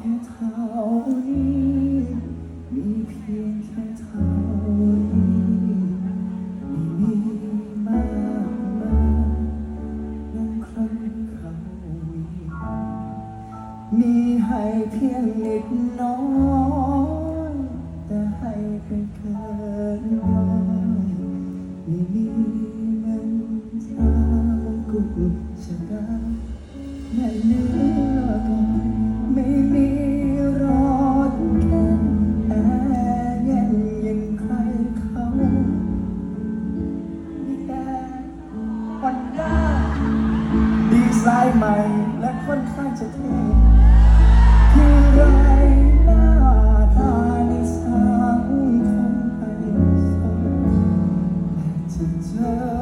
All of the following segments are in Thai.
แค่เท่านี้มีเพียง สายใหม่และค่อนข้างจะเท่คือไรหน้าตาในสังคมไทยสดจะเจอ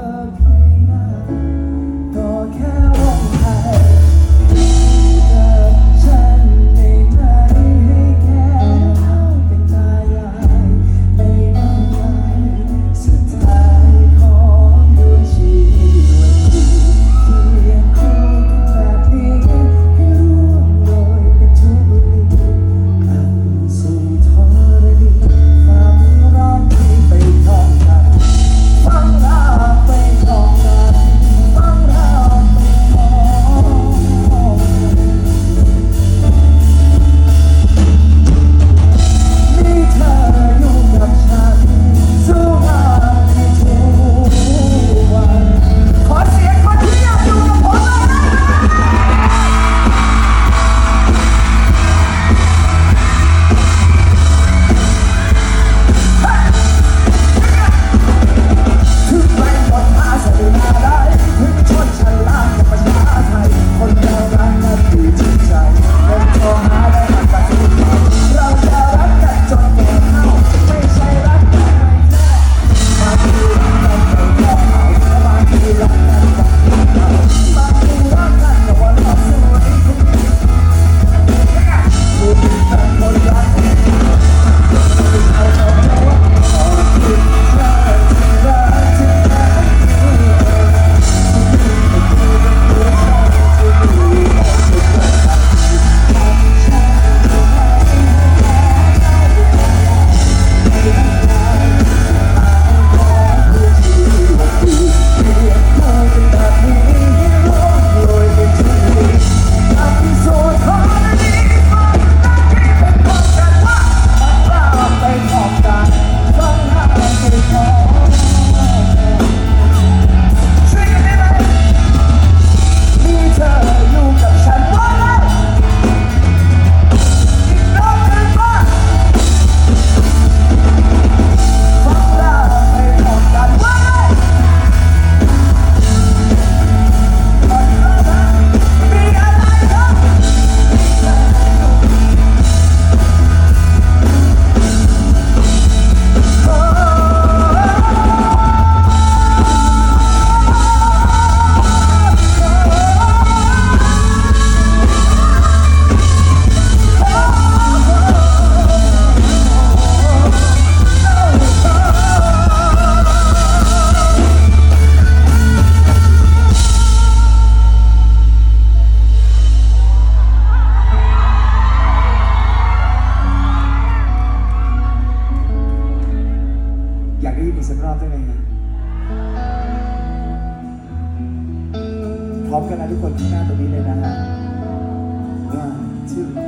ร้อมกันนะทุกคนที่หน้าตรงนี้เลยนะฮะ one two